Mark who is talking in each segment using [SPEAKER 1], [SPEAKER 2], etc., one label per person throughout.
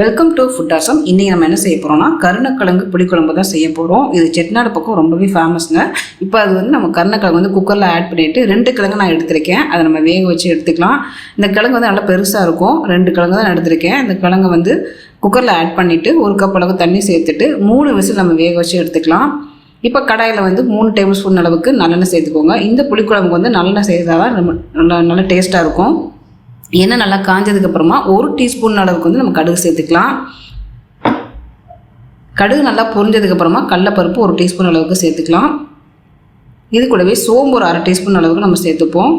[SPEAKER 1] Welcome to food awesome இன்றைக்கி நம்ம என்ன செய்ய போகிறோம்னா கருணக்கிழங்கு புளிக்குழம்பு தான் செய்ய போகிறோம் இது செட்டிநாடு பக்கம் ரொம்பவே ஃபேமஸ்ங்க இப்போ அது வந்து நம்ம கருணக்கிழங்கு வந்து குக்கரில் ஆட் பண்ணிவிட்டு ரெண்டு கிழங்கு நான் எடுத்திருக்கேன். அதை நம்ம வேக வச்சு எடுத்துக்கலாம். இந்த கிழங்கு வந்து நல்லா பெருசாக இருக்கும். ரெண்டு கிழங்கு தான் நான் எடுத்திருக்கேன். இந்த கிழங்கு வந்து குக்கரில் ஆட் பண்ணிவிட்டு ஒரு கப் அளவு தண்ணி சேர்த்துட்டு மூணு விசில் நம்ம வேக வச்சு எடுத்துக்கலாம். இப்போ கடாயில் வந்து மூணு டேபிள் ஸ்பூன் அளவுக்கு நல்லெண்ணெய் சேர்த்துக்கோங்க. இந்த புளிக்குழம்புக்கு வந்து நல்லெண்ணெய் சேர்த்தால் தான் ரொம்ப நல்லா நல்லா டேஸ்ட்டாக இருக்கும். எண்ணெய் நல்லா காஞ்சதுக்கு அப்புறமா ஒரு டீஸ்பூன் அளவுக்கு வந்து நம்ம கடுகு சேர்த்துக்கலாம். கடுகு நல்லா பொரிஞ்சதுக்கு அப்புறமா கடலப்பருப்பு ஒரு டீஸ்பூன் அளவுக்கு சேர்த்துக்கலாம். இது கூடவே சோம்பு ஒரு அரை டீஸ்பூன் அளவுக்கு நம்ம சேர்த்துப்போம்.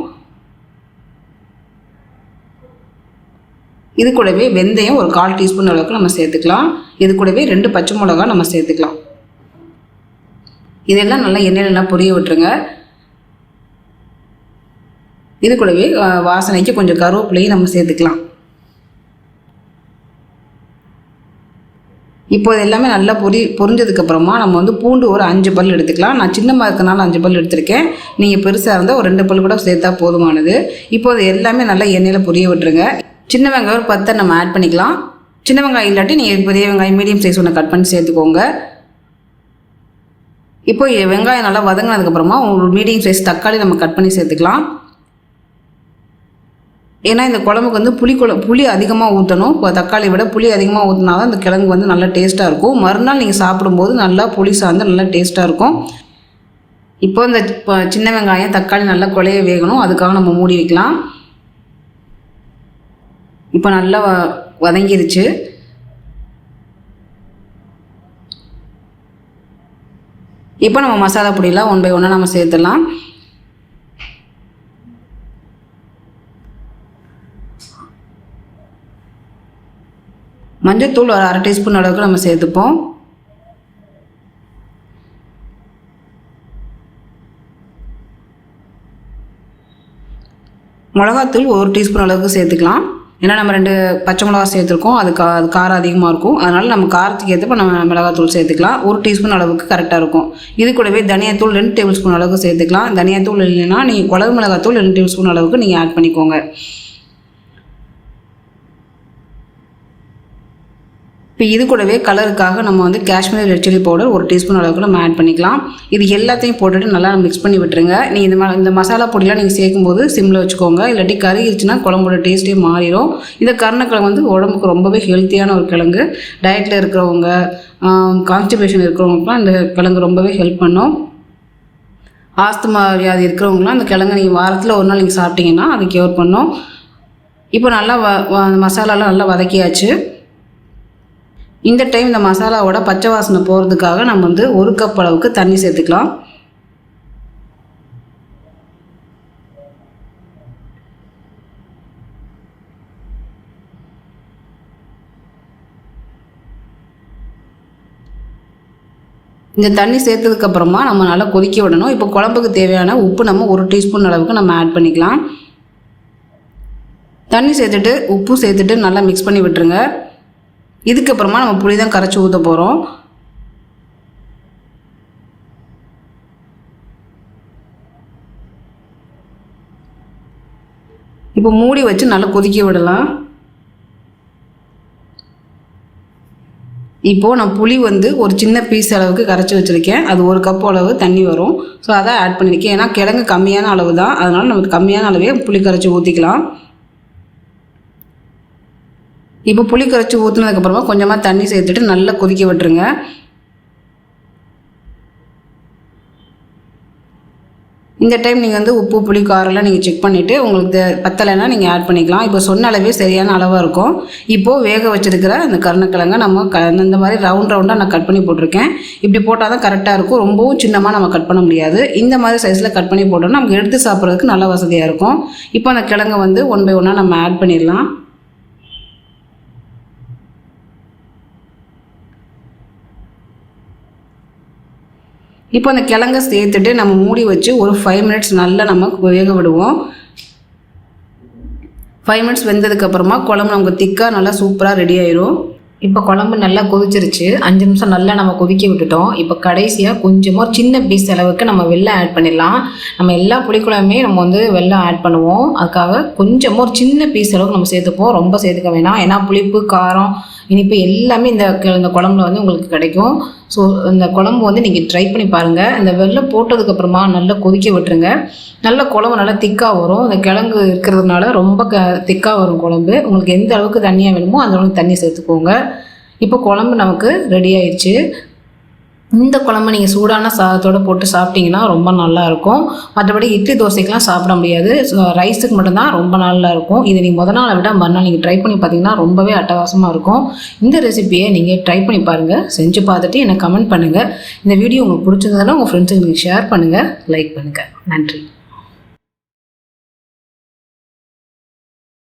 [SPEAKER 1] இது கூடவே வெந்தயம் ஒரு கால் டீஸ்பூன் அளவுக்கு நம்ம சேர்த்துக்கலாம். இது கூடவே ரெண்டு பச்சை மிளகா நம்ம சேர்த்துக்கலாம். இதெல்லாம் நல்லா எண்ணெயில் நல்லா பொரிய விட்டுருங்க. இது கூடவே வாசனைக்கு கொஞ்சம் கருவேப்பிலையும் நம்ம சேர்த்துக்கலாம். இப்போ இது எல்லாமே நல்லா பொரி பொரிஞ்சதுக்கப்புறமா நம்ம வந்து பூண்டு ஒரு அஞ்சு பல் எடுத்துக்கலாம். நான் சின்னமாக இருக்கனால அஞ்சு பல் எடுத்திருக்கேன். நீங்கள் பெருசாக இருந்தால் ஒரு ரெண்டு பல் கூட சேர்த்தா போதுமானது. இப்போ எல்லாமே நல்லா எண்ணெயில் பொரிய விட்டுருங்க. சின்ன வெங்காயம் ஒரு பத்தை நம்ம ஆட் பண்ணிக்கலாம். சின்ன வெங்காயம் இல்லாட்டி நீங்கள் பெரிய வெங்காயம் மீடியம் சைஸ் ஒன்று கட் பண்ணி சேர்த்துக்கோங்க. இப்போ வெங்காயம் நல்லா வதங்கினதுக்கப்புறமா ஒரு மீடியம் சைஸ் தக்காளி நம்ம கட் பண்ணி சேர்த்துக்கலாம். ஏன்னா இந்த குழம்புக்கு வந்து புளி குழ புளி அதிகமாக ஊற்றணும் இப்போ தக்காளி விட புளி அதிகமாக ஊற்றினா தான் இந்த கிழங்கு வந்து நல்லா டேஸ்ட்டாக இருக்கும். மறுநாள் நீங்கள் சாப்பிடும்போது நல்லா புளி சார்ந்து நல்லா டேஸ்ட்டாக இருக்கும். இப்போ இந்த இப்போ சின்ன வெங்காயம் தக்காளி நல்லா குழைய வேகணும். அதுக்காக நம்ம மூடி வைக்கலாம். இப்போ நல்லா வ- வதங்கிருச்சு. இப்போ நம்ம மசாலா பொடியெல்லாம் ஒன் பை ஒன்னாக நம்ம சேர்த்துடலாம். மஞ்சத்தூள் ஒரு அரை டீஸ்பூன் அளவுக்கு நம்ம சேர்த்துப்போம். மிளகாத்தூள் ஒரு டீஸ்பூன் அளவுக்கு சேர்த்துக்கலாம். ஏன்னா நம்ம ரெண்டு பச்சை மிளகா சேர்த்துருக்கோம். அது கா அது காரம் அதிகமாக இருக்கும். அதனால் நம்ம காரத்துக்கு ஏற்றப்ப நம்ம மிளகாத்தூள் சேர்த்துக்கலாம். ஒரு டீஸ்பூன் அளவுக்கு கரெக்டாக இருக்கும். இது கூடவே தனியாத்தூள் ரெண்டு டேபிள் ஸ்பூன் அளவுக்கு சேர்த்துக்கலாம். தனியாத்தூள் இல்லைன்னா நீங்கள் குழம்பு மிளகாத்தூள் ரெண்டு டேபிள் ஸ்பூன் அளவுக்கு நீங்கள் ஆட் பண்ணிக்கோங்க. இப்போ இது கூடவே கலருக்காக நம்ம வந்து காஷ்மீர் ரெட் சில்லி பவுடர் ஒரு டீஸ்பூன் அளவுக்கு நம்ம ஆட் பண்ணிக்கலாம். இது எல்லாத்தையும் போட்டுட்டு நல்லா மிக்ஸ் பண்ணி விட்டுருங்க. நீங்கள் இந்த ம- இந்த மசாலா பொடிலாம் நீங்கள் சேர்க்கும்போது சிம்மில் வச்சுக்கோங்க. இல்லாட்டி கருகிருச்சுன்னா குழம்போட டேஸ்ட்டே மாறிடும் இந்த கருணக்கிழங்கு வந்து உடம்புக்கு ரொம்பவே ஹெல்த்தியான ஒரு கிழங்கு. டயட்டில் இருக்கிறவங்க கான்ஸ்டிபேஷன் இருக்கிறவங்களுக்குலாம் இந்த கிழங்கு ரொம்பவே ஹெல்ப் பண்ணும். ஆஸ்துமா வியாதி இருக்கிறவங்களாம் அந்த கிழங்கு நீங்கள் வாரத்தில் ஒரு நாள் நீங்கள் சாப்பிட்டீங்கன்னா அது க்யூர் பண்ணும். இப்போ நல்லா வ வ- மசாலாலாம் நல்லா வதக்கியாச்சு. இந்த டைம் இந்த மசாலாவோட பச்சை வாசனை போகிறதுக்காக நம்ம வந்து ஒரு கப் அளவுக்கு தண்ணி சேர்த்துக்கலாம். இந்த தண்ணி சேர்த்ததுக்கப்புறமா நம்ம நல்லா கொதிக்க விடணும். இப்போ குழம்புக்கு தேவையான உப்பு நம்ம ஒரு டீஸ்பூன் அளவுக்கு நம்ம ஆட் பண்ணிக்கலாம். தண்ணி சேர்த்துட்டு உப்பு சேர்த்துட்டு நல்லா மிக்ஸ் பண்ணி விட்டுருங்க. இதுக்கப்புறமா நம்ம புளி தான் கரைச்சி ஊற்ற போகிறோம் இப்போ மூடி வச்சு நல்லா கொதிக்க விடலாம். இப்போது நான் புளி வந்து ஒரு சின்ன பீஸ் அளவுக்கு கரைச்சி வச்சுருக்கேன். அது ஒரு கப் அளவு தண்ணி வரும். ஸோ அதை ஆட் பண்ணியிருக்கேன் ஏன்னா கிழங்கு கம்மியான அளவு தான். அதனால் நமக்கு கம்மியான அளவே புளி கரைச்சி ஊற்றிக்கலாம் இப்போ புளி கரைச்சி ஊற்றுனதுக்கப்புறமா கொஞ்சமாக தண்ணி சேர்த்துட்டு நல்லா கொதிக்க விட்டுருங்க. இந்த டைம் நீங்கள் வந்து உப்பு புளி காரெல்லாம் நீங்கள் செக் பண்ணிவிட்டு உங்களுக்கு பத்தலைன்னா நீங்கள் ஆட் பண்ணிக்கலாம். இப்போ சொன்ன அளவே சரியான அளவாக இருக்கும். இப்போது வேக வச்சுருக்கிற அந்த கருணக்கிழங்க நம்ம க இந்த மாதிரி ரவுண்ட் ரவுண்டாக நான் கட் பண்ணி போட்டிருக்கேன். இப்படி போட்டால் தான் கரெக்டாக இருக்கும். ரொம்பவும் சின்னமாக நம்ம கட் பண்ண முடியாது. இந்த மாதிரி சைஸில் கட் பண்ணி போட்டோம்னா நமக்கு எடுத்து சாப்பிட்றதுக்கு நல்ல வசதியாக இருக்கும். இப்போ அந்த கிழங்கை வந்து ஒன் பை ஒன்னாக நம்ம ஆட் பண்ணிடலாம். இப்போ அந்த கிழங்க சேர்த்துட்டு நம்ம மூடி வச்சு ஒரு ஃபைவ் மினிட்ஸ் நல்லா நம்ம வேக விடுவோம். ஃபைவ் மினிட்ஸ் வெந்ததுக்கப்புறமா குழம்பு நமக்கு திக்காக நல்லா சூப்பராக ரெடி ஆயிரும்.
[SPEAKER 2] இப்போ குழம்பு நல்லா கொதிச்சிருச்சு. அஞ்சு நிமிஷம் நல்லா நம்ம கொதிக்க விட்டுட்டோம். இப்போ கடைசியாக கொஞ்சமாக ஒரு சின்ன பீஸ் அளவுக்கு நம்ம வெள்ளம் ஆட் பண்ணிடலாம். நம்ம எல்லா புளிக்குழம்புமே நம்ம வந்து வெள்ளம் ஆட் பண்ணுவோம். அதுக்காக கொஞ்சமாக ஒரு சின்ன பீஸ் அளவுக்கு நம்ம சேர்த்துப்போம். ரொம்ப சேர்த்துக்க வேணாம். ஏன்னா புளிப்பு காரம் இனிப்பு எல்லாமே இந்த இந்த குழம்புல வந்து உங்களுக்கு கிடைக்கும். ஸோ இந்த குழம்பு வந்து நீங்கள் ட்ரை பண்ணி பாருங்கள் இந்த வெள்ளை போட்டதுக்கப்புறமா நல்லா கொதிக்க விட்டுருங்க. நல்ல குழம்பு நல்லா திக்காக வரும். இந்த கிழங்கு இருக்கிறதுனால ரொம்ப க திக்காக வரும் குழம்பு. உங்களுக்கு எந்த அளவுக்கு தண்ணியாக வேணுமோ அந்த அளவுக்கு தண்ணி சேர்த்துக்கோங்க. இப்போ குழம்பு நமக்கு ரெடி ஆயிடுச்சு. இந்த குழம்பு நீங்கள் சூடான சாதத்தோட போட்டு சாப்பிட்டீங்கன்னா ரொம்ப நல்லா இருக்கும். மற்றபடி இட்லி தோசைக்கெலாம் சாப்பிட முடியாது. ரைஸுக்கு மட்டும்தான் ரொம்ப நல்லா இருக்கும். இதை நீங்கள் முத நாளை விட மறுநாள் நீங்கள் ட்ரை பண்ணி பார்த்தீங்கன்னா ரொம்பவே அட்டகாசமாக இருக்கும். இந்த ரெசிபியை நீங்கள் ட்ரை பண்ணி பாருங்கள் செஞ்சு பார்த்துட்டு எனக்கு கமெண்ட் பண்ணுங்கள் இந்த வீடியோ உங்களுக்கு பிடிச்சிருந்ததுன்னா உங்கள் ஃப்ரெண்ட்ஸுக்கு நீங்கள் ஷேர் பண்ணுங்கள் லைக் பண்ணுங்கள் நன்றி.